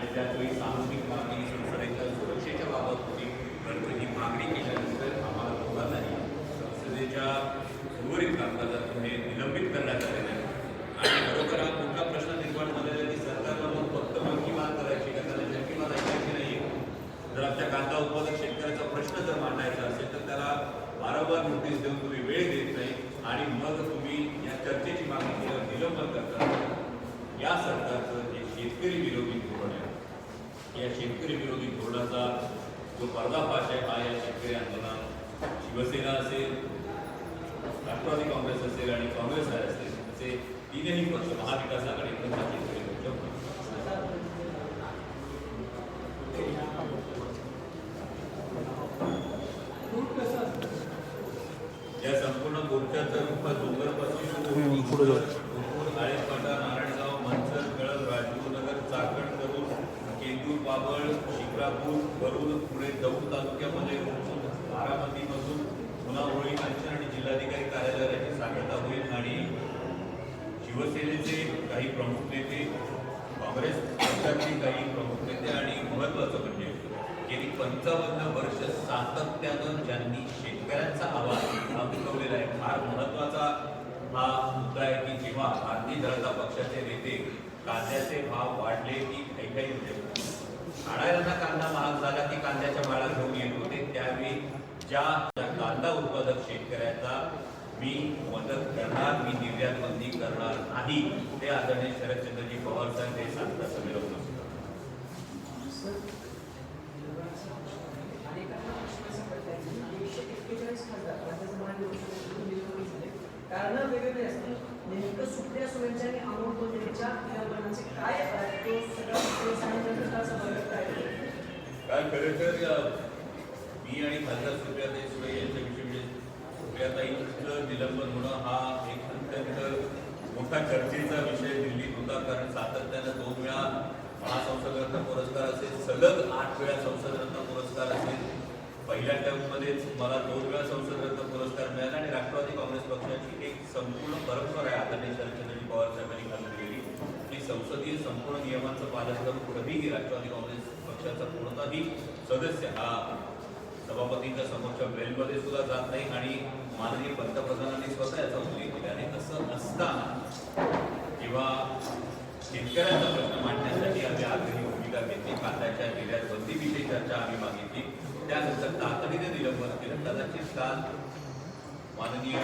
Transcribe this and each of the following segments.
आणि त्याचवेळी सामूहिक मागणी संसदेच्या सुरक्षेच्या बाबत होती. परंतु ही मागणी केल्यानंतर आम्हाला दोघांनाही संसदेच्या उर्वरित कामकाजात हे निलंबित करण्यात आलेलं आहे. आणि खरोखर हा मोठा प्रश्न निर्माण झालेला आहे की सरकारला मग फक्त मन की बात करायची का त्याला जन की बात ऐकायची नाही जर आमच्या कांदा उत्पादक शेतकऱ्याचा प्रश्न जर मांडायचा असेल तर त्याला वारंवार नोटीस देऊन तुम्ही वेळ देत नाही आणि मग तुम्ही या चर्चेची मागणी केल्यावर निलंबन करता. या सरकारचं जे शेतकरी विरोधी धोरण आहे या शेतकरी विरोधी धोरणाचा जो पर्दाफाश आहे हा या शेतकरी आंदोलनात शिवसेना असेल राष्ट्रवादी काँग्रेस असेल आणि काँग्रेस असेल असे तीनही पक्ष महाविकास आघाडी पुन्हा होळी आणि जिल्हाधिकारी कार्यालयाची सांगता होईल आणि शिवसेनेचे काही प्रमुख नेते काँग्रेस पक्षाचे काही प्रमुख नेते आणि महत्वाचं म्हणजे गेली पंचावन्न वर्ष सातत्यानं ज्यांनी शेतकऱ्यांचा आवाज हा उठवलेला आहे फार महत्त्वाचा हा मुद्दा आहे की जेव्हा भारतीय जनता पक्षाचे नेते कांद्याचे भाव वाढले की काही काही होते आणायला कांदा महाग झाला की कांद्याच्या माळा घेऊन येत होते त्यावेळी ज्या कांदा उत्पादक शेतकऱ्याचा मी मदत करणार मी निर्यात बंदी करणार नाही ते आदरणीय शरदचंद्रजी पवार साहेब हे सांगतात समीर कारण वेगवेगळे असतील नेमकं सुप्रिया सुरेंच्या आणि अमोल कोल्हेच्या निलंबनाचे काय तो सगळा काय खरं तर मी आणि खासदार सुप्रिया सुळे सुप्रियाताईंचं निलंबन होणं हा एक अत्यंत मोठा चर्चेचा विषय दिल्लीत होता. कारण सातत्यानं दोन वेळा महासंसदरत्न पुरस्कार असेल सलग आठ वेळा संसदरत्न पुरस्कार असेल. पहिल्या टर्ममध्येच मला दोन वेळा संसदरत्न पुरस्कार मिळाला आणि राष्ट्रवादी काँग्रेस पक्षाची एक संपूर्ण परंपरा आहे. आदरणीय शरदचंद्रजी पवार साहेबांनी घालून गेली. की संसदीय संपूर्ण नियमांचं पालन करून कधीही राष्ट्रवादी काँग्रेस पक्षाचा कोणताही सदस्य हा सभापतींच्या समोरच्या वेलमध्ये सुद्धा जात नाही. आणि माननीय पंतप्रधानांनी स्वतः याचा उल्लेख केला. आणि असं असताना किंवा शेतकऱ्यांचा प्रश्न मांडण्यासाठी आम्ही आग्रही भूमिका घेतली. कांद्याच्या निर्यात बंदीविषयी चर्चा आम्ही मागितली. त्यानंतर तातडीने निलंबन केलं. कदाचित काल माननीय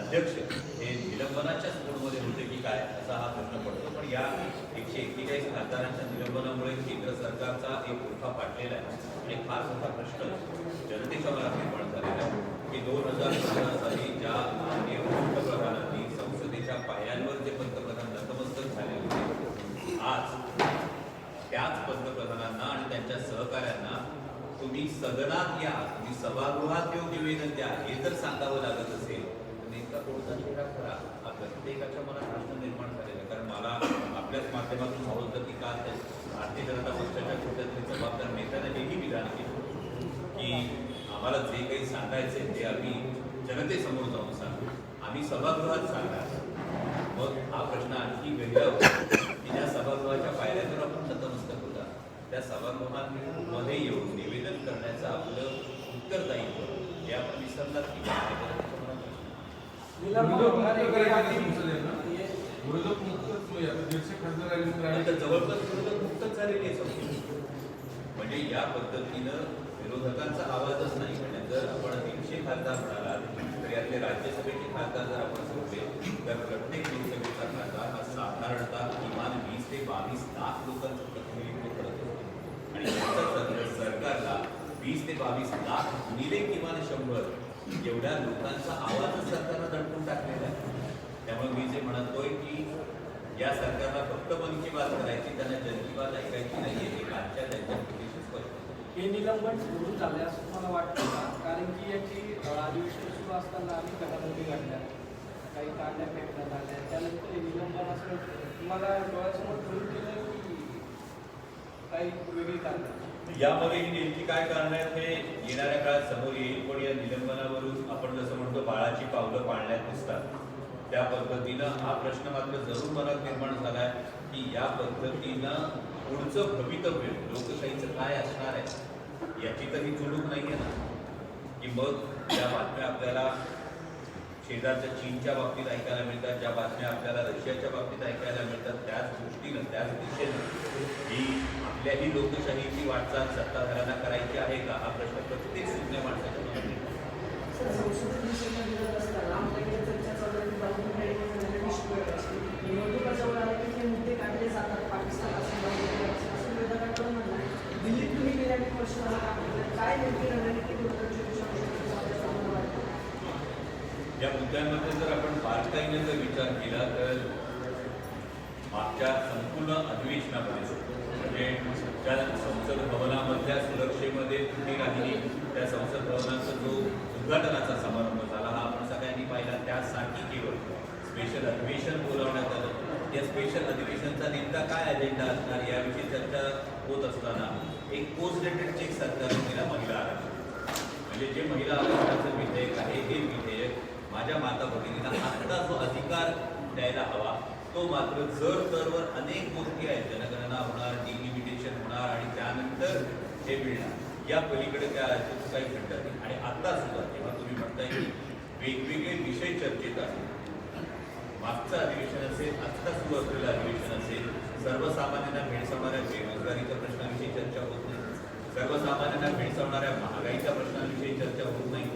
अध्यक्ष हे निलंबनाच्याच मोडमध्ये होते की काय असा हा प्रश्न पडतो. पण या एकशे एक्केचाळीस खासदारांच्या निलंबनामुळे केंद्र सरकारचा एक मोठा पाडलेला आहे. आणि फार मोठा प्रश्न जनतेसमोर मनात निर्माण झालेला आहे. की दोन हजार पंधरा साली ज्या माननीय पंतप्रधानांनी संसदेच्या पायांवर जे पंतप्रधान नतमस्तक झाले होते आज त्याच पंतप्रधानांना आणि त्यांच्या सहकाऱ्यांना तुम्ही सदनात या तुम्ही सभागृहात येऊन निवेदन द्या हे जर सांगावं लागत असेल तर नेमका कोणता चेहरा खरा? हा प्रत्येकाच्या मनात प्रश्न निर्माण झालेला कारण मला आपल्याच माध्यमातून होतं की काल त्या भारतीय जनता पक्षाच्या कुठल्यातरी जबाबदार नेत्याने हेही विधान केलं की आम्हाला जे काही सांगायचे ते आम्ही जनतेसमोर जाऊन सांगू. आम्ही सभागृहात सांगणार. मग हा प्रश्न आणखी वेगळा होता. की ज्या सभागृहाच्या पायऱ्यांवर आपण नतमस्तक होता त्या सभागृहांमध्ये येऊन निवेदन करण्याचं आपलं उत्तरदायित्व हे आपण विसरलात की जरा मुक्त जवळपास मुक्तच झालेली आहे. म्हणजे या पद्धतीनं विरोधकांचा आवाजच नाही म्हणजे जर आपण तीनशे खासदार म्हणाला तर यातले राज्यसभेचे खासदार जर आपण सोडले तर प्रत्येक लोकसभेचा खासदार हा साधारणतः किमान वीस ते बावीस लाख लोकांचं प्रतिनिधित्व करत असतो. आणि सरकारला वीस ते बावीस लाख गुणिले किमान शंभर एवढ्या लोकांचा आवाजच सरकारनं दडपून टाकलेला आहे. त्यामुळे मी जे म्हणतोय की या सरकारला फक्त मन की बात करायची त्यांना जन की बात ऐकायची नाहीये आहे कालच्या त्यांच्या हे निलंबन सुरू चालले असं मला वाटतं का? कारण की याची अधिवेशन सुरू असताना आम्ही घडामोडी घडल्या. काही कांड्या फेकण्यात आल्या. त्यानंतर हे निलंबन असं तुम्हाला डोळ्यासमोर ठेवून दिलं की काही वेगळी कारणं? यामध्ये नेमकी काय कारण आहेत हे येणाऱ्या काळात समोर येईल. पण या निलंबनावरून आपण जसं म्हणतो बाळाची पावलं पाळण्यात दिसतात. त्या पद्धतीनं हा प्रश्न मात्र जरूर मनात निर्माण झालाय की या पद्धतीनं पुढचं भवितव्य लोकशाहीचं काय असणार आहे याची तर ही चुळूक नाही आहे ना. की मग ज्या बातम्या आपल्याला शेजारच्या चीनच्या बाबतीत ऐकायला मिळतात ज्या बातम्या आपल्याला रशियाच्या बाबतीत ऐकायला मिळतात त्याच दृष्टीनं त्याच दिशेनं ही आपल्याही लोकशाहीची वाटचाल सत्ताधाऱ्यांना करायची आहे का हा प्रश्न प्रत्येक सुज्ञ माणसाच्या मनात येतो. सर, संसदेत विषय निवडत असताना आमच्याकडे चर्चा चालू आहे की बाजूने काही कोणाला विषय वेगळा असतो. निवडणुका जवळ आल्या की ते मुद्दे काढले जातात पाकिस्तान असेल बांगलादेश असेल, असं विरोधकांकडून म्हणणं आहे. दिल्लीत तुम्ही गेल्या अनेक वर्ष झालं काम केलं काय नेमकी रणनीती निवडणुकीची दिशा असं आम्हाला वाटतं या मुद्द्यांमध्ये जर आपण बारकाईने जर विचार केला तर मागच्या संपूर्ण अधिवेशनामध्ये म्हणजे त्या संसद भवनामधल्या सुरक्षेमध्ये कुठे राहिली त्या संसद भवनाचा जो उद्घाटनाचा समारंभ झाला हा आपण सगळ्यांनी पाहिला. त्यासाठी केवळ स्पेशल अधिवेशन बोलावण्यात आलं. या स्पेशल अधिवेशनचा नेमका काय अजेंडा असणार याविषयी चर्चा होत असताना एक पोस्ट डेटेड चेक सरकारने दिला महिला आरक्षण. म्हणजे जे महिला आरक्षणाचं विधेयक आहे हे विधेयक माझ्या माता भगिनीला आत्ता जो अधिकार द्यायला हवा तो मात्र जर तरवर अनेक गोष्टी आहेत जनगणना होणार डिलिमिटेशन होणार आणि त्यानंतर हे मिळणार. या पलीकडे त्या राज्यात काही घडलं नाही आणि आता सुद्धा जेव्हा तुम्ही म्हणताय की वेगवेगळे विषय चर्चेत आहेत. मागचं अधिवेशन असेल आत्ता सुरू असलेलं अधिवेशन असेल. सर्वसामान्यांना भेडसावणाऱ्या बेरोजगारीच्या प्रश्नाविषयी चर्चा होत नाही. सर्वसामान्यांना भेडसावणाऱ्या महागाईच्या प्रश्नाविषयी चर्चा होत नाही.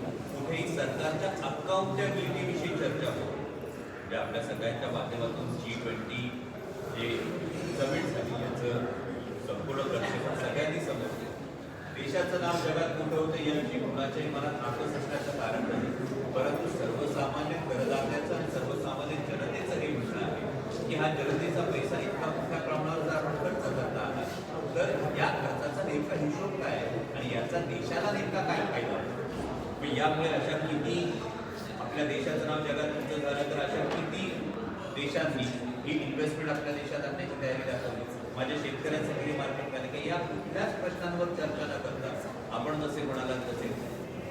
कुठेही सरकारच्या अकाउंटेबिलिटीविषयी चर्चा होत म्हणजे आपल्या सगळ्यांच्या माध्यमातून जी ट्वेंटी जे समिट झाली याचं संपूर्ण प्रक्षेपण सगळ्यांनी समजलं. देशाचं नाव जगात मोठं होतं याची कुणाच्याही मनात आकस असण्याचं कारण नाही. परंतु सर्वसामान्य करदात्याचं आणि सर्वसामान्य जनतेचं हे म्हणणं आहे की हा जनतेचा पैसा इतका मोठ्या प्रमाणावर जर आपण खर्च करता आला. तर या खर्चाचा नेमका हिशोब काय आहे? आणि याचा देशाला नेमका काय फायदा? मग यामुळे अशा किती आपल्या देशाचं नाव जगात उंच झालं तर अशा किती देशांनी ही इन्व्हेस्टमेंट आपल्या देशात आणण्याची तयारी दाखवली. माझ्या शेतकऱ्यांचं किती मार्केट झाले की या कुठल्याच प्रश्नांवर चर्चा न करता आपण जसे म्हणालात तसे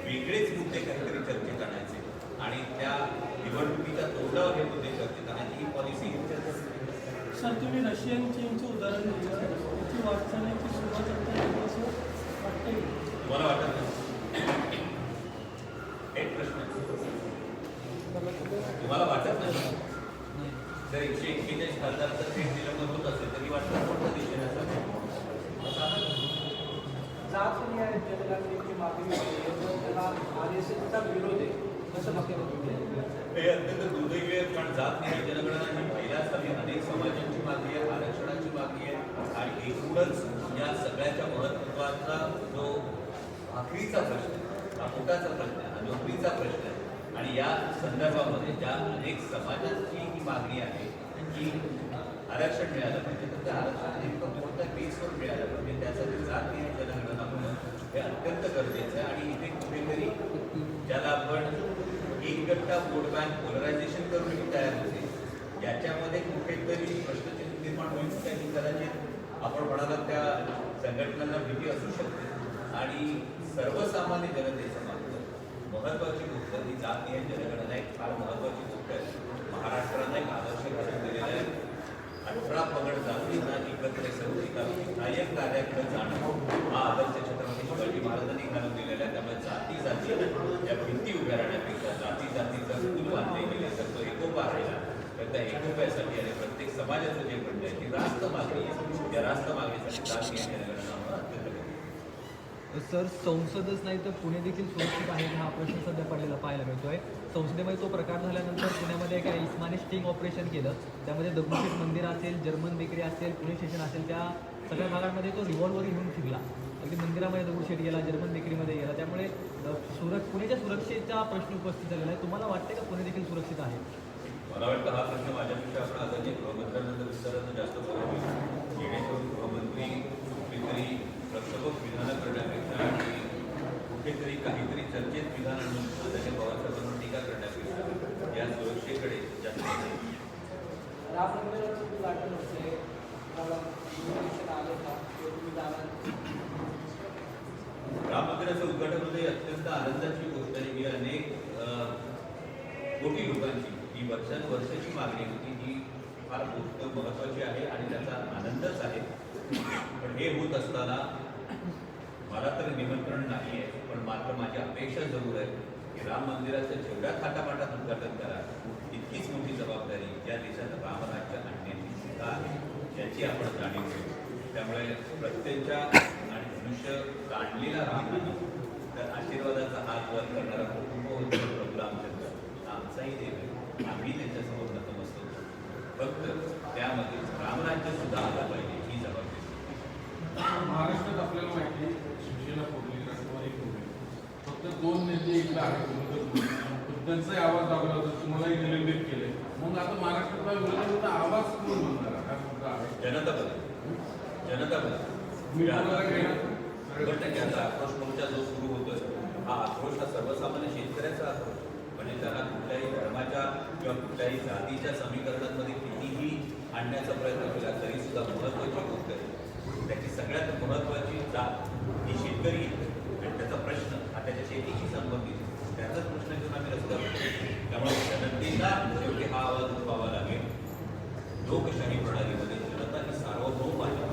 वेगळेच मुद्दे काहीतरी चर्चेत आणायचे. आणि त्या निवडणुकीच्या तोंडावर हे मुद्दे चर्चेत आणायची ही पॉलिसी सर तुम्ही रशियन चीनचं उदाहरण दिलं त्याची वाटचालीची सुरुवात तुम्हाला वाटत नाही एक प्रश्न तुम्हाला वाटत नाही? जर एकशे एक्केचाळीस खासदारचं थेट निलंबन होत असेल तरी वाटतं कोणत्या दिशेने आहे पण त्याला आर एस एसचा विरोध हे अत्यंत दुर्दैवी आहे पण जात नाही जनगणना ही पहिल्याच हवी अनेक समाजांची मागणी आहे आरक्षणाची मागणी आहे. आणि एकूणच या सगळ्याच्या महत्त्वाचा जो भाकरीचा प्रश्न आहे, हा पोटाचा प्रश्न आहे हा नोकरीचा प्रश्न आहे आणि या संदर्भामध्ये ज्या अनेक समाजाची ही मागणी आहे की आरक्षण मिळालं पाहिजे तर त्या आरक्षण नेमकं कोणत्या बेसवर मिळालं पाहिजे त्यासाठी जात न्याय जनगणना म्हणून हे अत्यंत गरजेचं आहे. आणि इथे कुठेतरी ज्याला आपण एक गट्टा वोट बँक पोलरायझेशन करून ही तयार होते याच्यामध्ये कुठेतरी प्रश्नचिन्ह निर्माण होईल त्याची कदाचित आपण म्हणाला त्या संघटनांना भीती असू शकते. आणि सर्वसामान्य जनतेचं मात्र महत्त्वाची गोष्ट जात नाही जनगणना एक फार महत्वाची गोष्ट आहे. महाराष्ट्राला एक आदर्श घडून दिलेला आहे. अठरा पगड जातींना एकत्र संस्था विधायक कार्याकडे जाणं हा आदर्श छत्रपती शिवाजी महाराजांनी घालून दिलेला आहे. त्यामुळे जाती जाती या भिंती उभ्या राहण्यापेक्षा जाती जातीचा पूल बांधले गेले तर तो एकोपा राहिला. तर त्या एकोप्यासाठी आणि प्रत्येक समाजाचं जे म्हणणं आहे ती रास्त मागणी त्या रास्त मागणीसाठी जाती आणि जनगणना होणं अत्यंत गरजेचं आहे. सर संसदच नाही तर पुणे देखील सुरक्षित आहे हा प्रश्न सध्या पडलेला पाहायला मिळतोय. संसदेमध्ये तो प्रकार झाल्यानंतर पुण्यामध्ये एका इस्माने स्टिंग ऑपरेशन केलं. त्यामध्ये दगडूशेठ मंदिर असेल जर्मन बेकरी असेल पुणे स्टेशन असेल त्या सगळ्या भागांमध्ये तो रिव्हॉल्वर घेऊन फिरला. अगदी मंदिरामध्ये दगडूशेठ गेला जर्मन बेकरीमध्ये गेला. त्यामुळे सुरक्ष पुण्याच्या सुरक्षेचा प्रश्न उपस्थित झालेला आहे. तुम्हाला वाटते का पुणे देखील सुरक्षित आहे? मला वाटतं हा प्रश्न माझ्या आपण आदरणीय गृहमंत्र्यांनंतर विस्तारानं जास्त बोलू जेणेकरून गृहमंत्री कुठेतरी प्रक्षोभक विधानं करण्यापेक्षा आणि कुठेतरी काहीतरी चर्चेत विधान आणून त्याच्या पवारसाहेबांवर टीका करण्यापेक्षा या सुरक्षेकडे जास्त राम मंदिराचं उद्घाटन होते राम मंदिराचं उद्घाटन अत्यंत आनंदाची गोष्ट आहे. ही अनेक कोटी लोकांची ही वर्षानुवर्षाची मागणी होती. ही फार गोष्ट महत्वाची आहे आणि त्याचा आनंदच आहे. पण हे होत असताना मला तर निमंत्रण नाही आहे. पण मात्र माझी अपेक्षा जरूर आहे की राम मंदिराचं जेवढ्या थाटामाटात उद्घाटन करा तितकीच मोठी जबाबदारी या देशात रामराज्य आणण्याची सुद्धा आहे याची आपण जाणीव घेऊ त्यामुळे प्रत्येकच्या आणि मनुष्य काढलेला राम नाही तर आशीर्वादाचा हात वर करणारा कुटुंब होतो प्रभू रामचंद्र आमचाही देव आहे. आम्ही त्यांच्यासमोर नतमस्तक होतो. फक्त त्यामध्ये रामराज्य सुद्धा आला पाहिजे ही जबाबदारी. महाराष्ट्र आपल्याला माहिती आहे, शिवसेना फोडली राष्ट्रवादी फोडली फक्त म्हणून. पण त्यांचाही आवाज दाबला होता तुम्हालाही निलंबित केले मग आता महाराष्ट्रातला विरोधकांचा आवाज कोण म्हणणार हा मुद्दा आहे जनता बदल जनता मी बदल कोणाला घेणार? शंभर टक्के आता आक्रोश मोर्चा जो सुरू होतोय हा आक्रोश हा सर्वसामान्य शेतकऱ्याचा आक्रोश. म्हणजे त्याला कुठल्याही धर्माच्या किंवा कुठल्याही जातीच्या समीकरणांमध्ये कितीही आणण्याचा प्रयत्न केला तरी सुद्धा महत्वाची गोष्ट आहे. त्याची सगळ्यात महत्वाची जात ही शेतकरी आहे. आणि त्याचा प्रश्न हा त्याच्या शेतीशी संबंधित आहे. प्रश्न घेऊन आम्ही रस्त्यावर त्यामुळे जनतेला शेवटी हा आवाज उठवावा लागेल लोकशाही प्रणालीमध्ये जनता ही सार्वभौम आहे.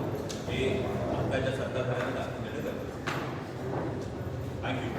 हे आताच्या सत्ताधाऱ्यांना थँक्यू